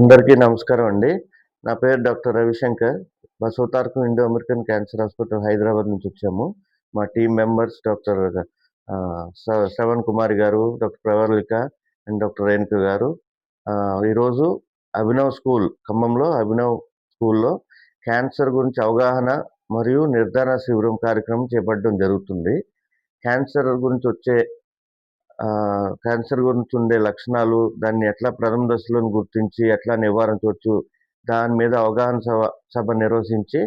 అందరికీ నమస్కారం అండి. నా పేరు doctor Ravishankar. బసోతార్కు Indo American cancer hospital Hyderabad నుంచి వచ్చాము. మా team members doctor Shravan Kumari garu doctor Pravallika and doctor Renuka garu. ఈరోజు అభినవ్ స్కూల్ ఖమ్మంలో అభినవ్ స్కూల్లో క్యాన్సర్ గురించి అవగాహన మరియు నిర్ధారణ శిబిరం కార్యక్రమం చేపట్టడం జరుగుతుంది. క్యాన్సర్ గురించి వచ్చే క్యాన్సర్ గురించి ఉండే లక్షణాలు దాన్ని ఎట్లా ప్రథమ దశలో గుర్తించి ఎట్లా నివారించవచ్చు దాని మీద అవగాహన సభ సభ నిర్వహించి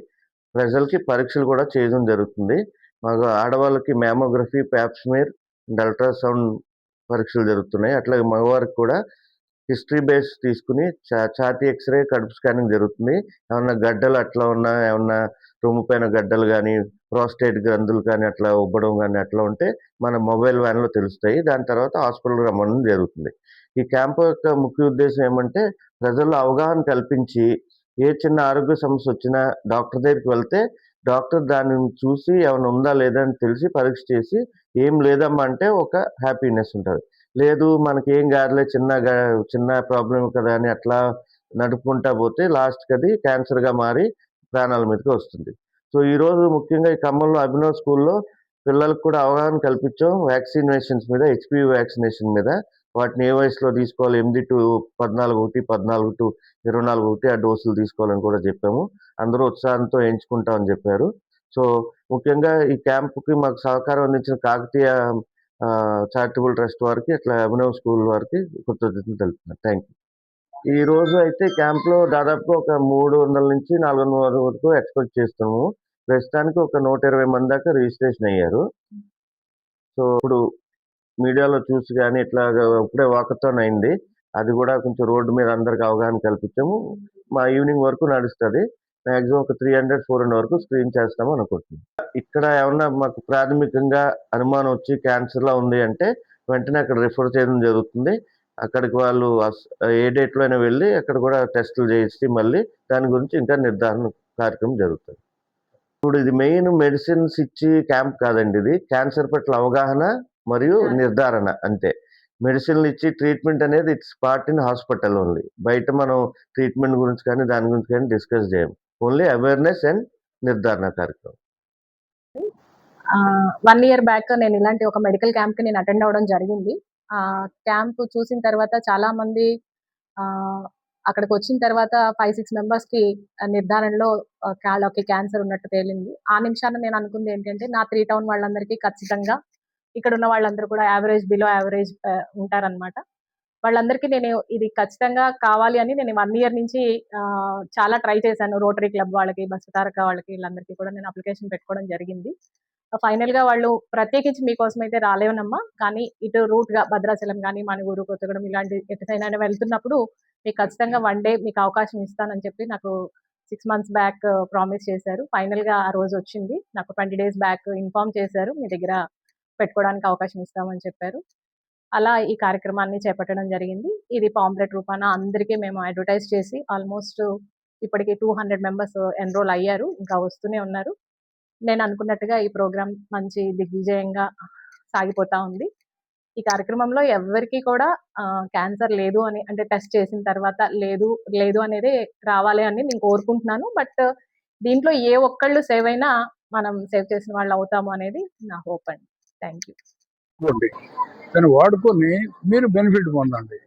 ప్రజలకి పరీక్షలు కూడా చేయడం జరుగుతుంది. మాకు ఆడవాళ్ళకి మ్యామోగ్రఫీ ప్యాప్స్మీర్ అండ్ అల్ట్రాసౌండ్ పరీక్షలు జరుగుతున్నాయి. అట్లాగే మగవారికి కూడా హిస్టరీ బేస్ తీసుకుని చా- ఛాతీ ఎక్స్రే కడుపు స్కానింగ్ జరుగుతుంది. ఏమన్నా గడ్డలు అట్లా ఉన్నా ఏమన్నా రొమ్ము గడ్డలు కానీ ప్రోస్టేట్ గ్రంథులు కానీ అట్లా ఉబ్బడం కానీ అట్లా ఉంటే మన మొబైల్ వ్యాన్లో తెలుస్తాయి. దాని తర్వాత హాస్పిటల్ రమ్మడం జరుగుతుంది. ఈ క్యాంపు యొక్క ముఖ్య ఉద్దేశం ఏమంటే ప్రజల్లో అవగాహన కల్పించి ఏ చిన్న ఆరోగ్య సమస్య వచ్చినా డాక్టర్ దగ్గరికి వెళ్తే డాక్టర్ దానిని చూసి ఏమైనా ఉందా లేదా అని తెలిసి పరీక్ష చేసి ఏం లేదమ్మా అంటే ఒక హ్యాపీనెస్ ఉంటుంది. లేదు మనకి ఏం కాదులే చిన్న చిన్న ప్రాబ్లం కదా అని అట్లా నడుపుకుంటా పోతే లాస్ట్కి అది క్యాన్సర్గా మారి ప్రాణాల మీదకి వస్తుంది. సో ఈరోజు ముఖ్యంగా ఈ ఖమ్మంలో అభినవ్ స్కూల్లో పిల్లలకు కూడా అవగాహన కల్పించాం వ్యాక్సినేషన్స్ మీద హెచ్పివి వ్యాక్సినేషన్ మీద వాటిని ఏ వయసులో తీసుకోవాలి ఎనిమిది టు పద్నాలుగు ఒకటి పద్నాలుగు టు ఇరవై నాలుగు ఒకటి ఆ డోసులు తీసుకోవాలని కూడా చెప్పాము. అందరూ ఉత్సాహంతో ఎంచుకుంటామని చెప్పారు. సో ముఖ్యంగా ఈ క్యాంపుకి మాకు సహకారం అందించిన కాకతీయ చారిటబుల్ ట్రస్ట్ వారికి అట్లా అభినవ్ స్కూల్ వారికి కృతజ్ఞతలు తెలుపుతున్నాను. థ్యాంక్ యూ ఈ రోజు అయితే క్యాంప్లో దాదాపు ఒక మూడు వందల నుంచి నాలుగు వందల వరకు ఎక్స్పెక్ట్ చేస్తాము ప్రస్తుతానికి ఒక నూట ఇరవై మంది దాకా రిజిస్ట్రేషన్ అయ్యారు. సో ఇప్పుడు మీడియాలో చూసి కానీ ఇట్లా ఇప్పుడే వాకథాన్ అయింది. అది కూడా కొంచెం రోడ్డు మీద అందరికి అవగాహన కల్పించాము. మా ఈవినింగ్ వరకు నడుస్తుంది. మ్యాక్సిమం ఒక త్రీ హండ్రెడ్ ఫోర్ హండ్రెడ్ వరకు స్క్రీన్ చేస్తాము అనుకుంటున్నాం. ఇక్కడ ఏమన్నా మాకు ప్రాథమికంగా అనుమానం వచ్చి క్యాన్సర్లా ఉంది అంటే వెంటనే అక్కడ రిఫర్ చేయడం జరుగుతుంది. అక్కడికి వాళ్ళు ఏ డేట్లో అయినా వెళ్ళి అక్కడ కూడా టెస్టులు చేసి మళ్ళీ దాని గురించి ఇంకా నిర్ధారణ కార్యక్రమం జరుగుతుంది. ఇప్పుడు ఇది మెయిన్ మెడిసిన్స్ ఇచ్చి క్యాంప్ కాదండి ఇది. క్యాన్సర్ పట్ల అవగాహన మరియు నిర్ధారణ అంతే. మెడిసిన్లు ఇచ్చి ట్రీట్మెంట్ అనేది it's part in hospital only. బయట మనం ట్రీట్మెంట్ గురించి కానీ దాని గురించి కానీ డిస్కస్ చేయం. ఓన్లీ అవేర్నెస్ అండ్ నిర్ధారణ కార్యక్రమం. వన్ ఇయర్ బ్యాక్ నేను ఇలాంటి ఒక మెడికల్ క్యాంప్కి నేను అటెండ్ అవ్వడం జరిగింది. క్యాంప్ చూసిన తర్వాత చాలా మంది ఆ అక్కడికి వచ్చిన తర్వాత ఫైవ్ సిక్స్ మెంబర్స్కి నిర్ధారణలో ఆ, వాళ్ళకి క్యాన్సర్ ఉన్నట్టు తేలింది. ఆ నిమిషాన నేను అనుకుంది ఏంటంటే నా త్రీ టౌన్ వాళ్ళందరికీ ఖచ్చితంగా ఇక్కడ ఉన్న వాళ్ళందరూ కూడా యావరేజ్ బిలో యావరేజ్ ఉంటారన్నమాట. వాళ్ళందరికీ నేను ఇది ఖచ్చితంగా కావాలి అని నేను వన్ ఇయర్ నుంచి ఆ, చాలా ట్రై చేశాను. రోటరీ క్లబ్ వాళ్ళకి బస్సు తారక వాళ్ళకి వీళ్ళందరికీ కూడా నేను అప్లికేషన్ పెట్టుకోవడం జరిగింది. ఫైనల్గా వాళ్ళు ప్రత్యేకించి మీకోసం అయితే రాలేవనమ్మా. కానీ ఇటు రూట్గా భద్రాచలం కానీ మణిగూరు కొత్తగూడెం ఇలాంటి ఎటుసైనా వెళ్తున్నప్పుడు మీకు ఖచ్చితంగా వన్ డే మీకు అవకాశం ఇస్తానని చెప్పి నాకు సిక్స్ మంత్స్ బ్యాక్ ప్రామిస్ చేశారు. ఫైనల్గా ఆ రోజు వచ్చింది. నాకు ట్వంటీ డేస్ బ్యాక్ ఇన్ఫార్మ్ చేశారు. మీ దగ్గర పెట్టుకోవడానికి అవకాశం ఇస్తామని చెప్పారు. అలా ఈ కార్యక్రమాన్ని చేపట్టడం జరిగింది. ఇది పాంప్లెట్ రూపాన అందరికీ మేము అడ్వర్టైజ్ చేసి ఆల్మోస్ట్ ఇప్పటికి టూ హండ్రెడ్ మెంబర్స్ ఎన్రోల్ అయ్యారు. ఇంకా వస్తూనే ఉన్నారు. నేను అనుకున్నట్టుగా ఈ ప్రోగ్రాం మంచి దిగ్విజయంగా సాగిపోతా ఉంది. ఈ కార్యక్రమంలో ఎవరికి కూడా క్యాన్సర్ లేదు అని అంటే టెస్ట్ చేసిన తర్వాత లేదు లేదు అనేది రావాలి అని నేను కోరుకుంటున్నాను. బట్ దీంట్లో ఏ ఒక్కళ్ళు సేవ్ అయినా మనం సేవ్ చేసిన వాళ్ళు అవుతాము అనేది నా హోప్ అండి. Thank you. దాన్ని వాడుకొని మీరు బెనిఫిట్ పొందండి.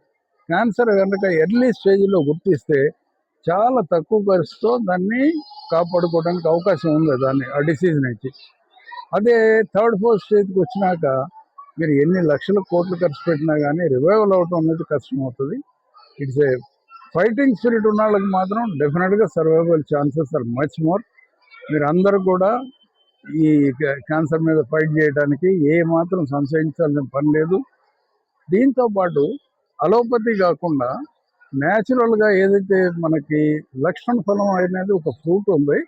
క్యాన్సర్ కనుక ఎర్లీ స్టేజ్లో గుర్తిస్తే చాలా తక్కువ ఖర్చుతో దాన్ని కాపాడుకోవడానికి అవకాశం ఉంది దాన్ని ఆ డిసీజ్ నుంచి అదే థర్డ్ ఫోర్త్ స్టేజ్కి వచ్చినాక మీరు ఎన్ని లక్షల కోట్లు ఖర్చు పెట్టినా కానీ రివైవల్ అవటం అనేది కష్టం అవుతుంది ఇట్స్ ఏ ఫైటింగ్ స్పిరిట్ ఉన్న వాళ్ళకి మాత్రం డెఫినెట్గా survival chances are much more మీరు అందరూ కూడా ఈ క్యాన్సర్ మీద ఫైట్ చేయడానికి ఏ మాత్రం సంశయించాల్సిన పని లేదు. దీంతో పాటు అలోపతి కాకుండా న్యాచురల్గా ఏదైతే మనకి లక్ష్మణ ఫలం అనేది ఒక ఫ్రూట్ ఉంది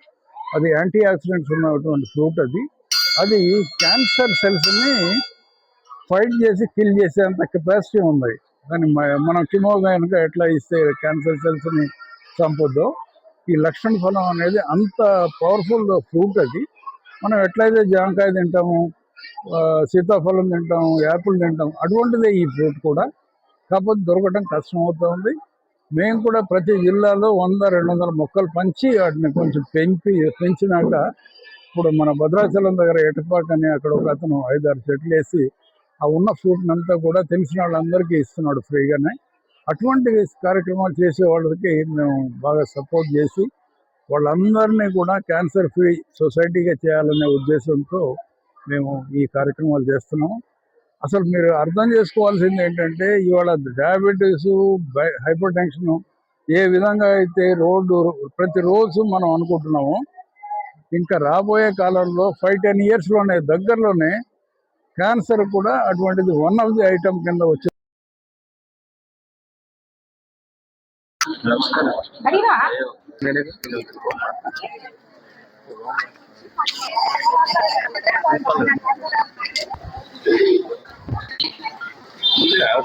అది యాంటీ ఆక్సిడెంట్స్ ఉన్నటువంటి ఫ్రూట్ అది. అది క్యాన్సర్ సెల్స్ని ఫైట్ చేసి కిల్ చేసేంత కెపాసిటీ ఉంది. దాన్ని మనం కిమోగా కనుక ఎట్లా ఇస్తే క్యాన్సర్ సెల్స్ని చంపొద్దో ఈ లక్షణ ఫలం అనేది అంత పవర్ఫుల్ ఫ్రూట్ అది. మనం ఎట్లయితే జామకాయ తింటాము సీతాఫలం తింటాము యాపిల్ తింటాం అటువంటిదే ఈ ఫ్రూట్ కూడా. కాకపోతే దొరకడం కష్టం అవుతుంది మేము కూడా ప్రతి జిల్లాలో వంద రెండు వందల మొక్కలు పంచి వాటిని కొంచెం పెంచి పెంచినాక ఇప్పుడు మన భద్రాచలం దగ్గర ఎటపాక్ అని అక్కడ ఒక అతను ఐదారు చెట్లు వేసి ఆ ఉన్న ఫ్రూట్ని అంతా కూడా తెలిసిన వాళ్ళందరికీ ఇస్తున్నాడు ఫ్రీగానే. అటువంటి కార్యక్రమాలు చేసే వాళ్ళకి మేము బాగా సపోర్ట్ చేసి వాళ్ళందరినీ కూడా క్యాన్సర్ ఫ్రీ సొసైటీగా చేయాలనే ఉద్దేశంతో మేము ఈ కార్యక్రమాలు చేస్తున్నాం అసలు మీరు అర్థం చేసుకోవాల్సింది ఏంటంటే ఇవాళ డయాబెటీస్ హైపర్ టెన్షన్ ఏ విధంగా అయితే రోడ్డు ప్రతిరోజు మనం అనుకుంటున్నామో ఇంకా రాబోయే కాలంలో ఫైవ్ టెన్ ఇయర్స్లోనే దగ్గరలోనే క్యాన్సర్ కూడా అటువంటిది వన్ ఆఫ్ ది ఐటమ్ కింద వచ్చి ఆ. Yeah,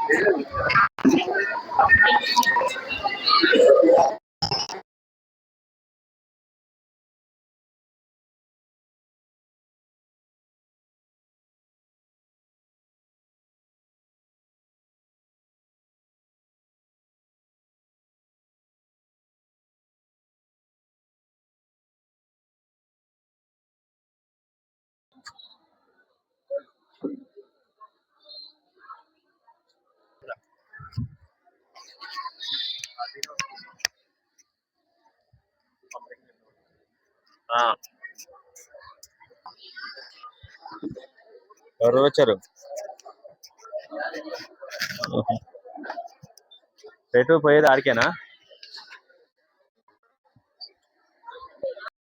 ఎవరు వచ్చారు? ఎటు పోయేది ఆడికేనా?